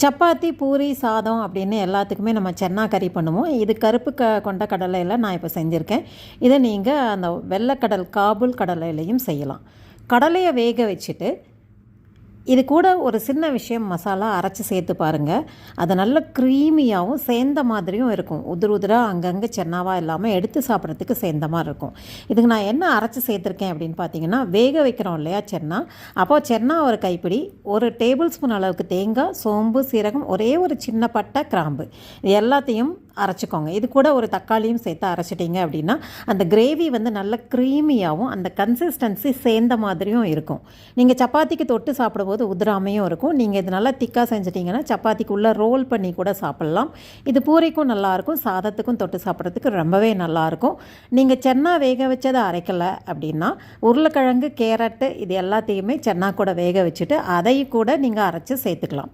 சப்பாத்தி பூரி சாதம் அப்படின்னு எல்லாத்துக்குமே நம்ம சென்னா கறி பண்ணுவோம். இது கருப்பு க கொண்ட கடலையில் நான் இப்போ செஞ்சுருக்கேன். இதை நீங்கள் அந்த வெள்ளைக்கடல் காபூல் கடலையிலையும் செய்யலாம். கடலையை வேக வச்சுட்டு இது கூட ஒரு சின்ன விஷயம் மசாலா அரைச்சி சேர்த்து பாருங்கள் அது நல்ல க்ரீமியாகவும் சேர்ந்த மாதிரியும் இருக்கும். உதிர் உதிராக அங்கங்கே சென்னாவாக இல்லாமல் எடுத்து சாப்பிட்றதுக்கு சேர்ந்த மாதிரி இருக்கும். இதுக்கு நான் என்ன அரைச்சி சேர்த்துருக்கேன் அப்படின்னு பார்த்தீங்கன்னா வேக வைக்கிறோம் இல்லையா சென்னா? அப்போது சென்னா ஒரு கைப்பிடி ஒரு டேபிள் ஸ்பூன் அளவுக்கு தேங்காய் சோம்பு சீரகம் ஒரே ஒரு சின்ன பட்டை கிராம்பு. இது எல்லாத்தையும் அரைச்சிக்கோங்க. இது கூட ஒரு தக்காளியும் சேர்த்து அரைச்சிட்டிங்க அப்படின்னா அந்த கிரேவி வந்து நல்ல க்ரீமியாகவும் அந்த கன்சிஸ்டன்சி சேர்ந்த மாதிரியும் இருக்கும். நீங்கள் சப்பாத்திக்கு தொட்டு சாப்பிடும்போது உதிராமையும் இருக்கும். நீங்கள் இது நல்லா திக்காக செஞ்சிட்டிங்கன்னா சப்பாத்திக்குள்ளே ரோல் பண்ணி கூட சாப்பிட்லாம். இது பூரிக்கும் நல்லாயிருக்கும் சாதத்துக்கும் தொட்டு சாப்பிட்றதுக்கு ரொம்பவே நல்லாயிருக்கும். நீங்கள் சென்னா வேக வச்சதை அரைக்கலை அப்படின்னா உருளைக்கிழங்கு கேரட்டு இது எல்லாத்தையுமே சென்னா கூட வேக வச்சுட்டு அதையும் கூட நீங்கள் அரைச்சி சேர்த்துக்கலாம்.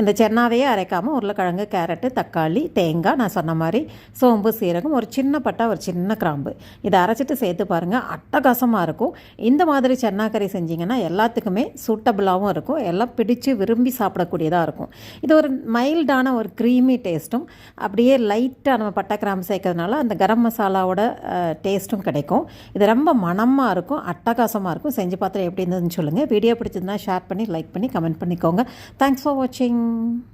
இந்த சென்னாவையே அரைக்காமல் உருளைக்கிழங்கு கேரட்டு தக்காளி தேங்காய் நான் சொன்ன மாதிரி சோம்பு சீரகம் ஒரு சின்ன பட்டா ஒரு சின்ன கிராம்பு. இதை அரைச்சிட்டு சேர்த்து பாருங்கள் அட்டகாசமாக இருக்கும். இந்த மாதிரி சென்னா கறி செஞ்சிங்கன்னா எல்லாத்துக்குமே சூட்டபிளாகவும் இருக்கும். எல்லாம் பிடிச்சு விரும்பி சாப்பிடக்கூடியதாக இருக்கும். இது ஒரு மைல்டான ஒரு க்ரீமி டேஸ்ட்டும் அப்படியே லைட்டாக நம்ம பட்டை கிராம்பு சேர்க்கறதுனால அந்த கரம் மசாலாவோட டேஸ்ட்டும் கிடைக்கும். இது ரொம்ப மனமாக இருக்கும் அட்டகாசமாக இருக்கும். செஞ்சு பார்த்துட்டு எப்படி இருந்ததுன்னு சொல்லுங்கள் வீடியோ பிடிச்சிருந்தா ஷேர் பண்ணி லைக் பண்ணி கமெண்ட் பண்ணிக்கோங்க. தேங்க்ஸ் ஃபார் வாட்சிங் 嗯。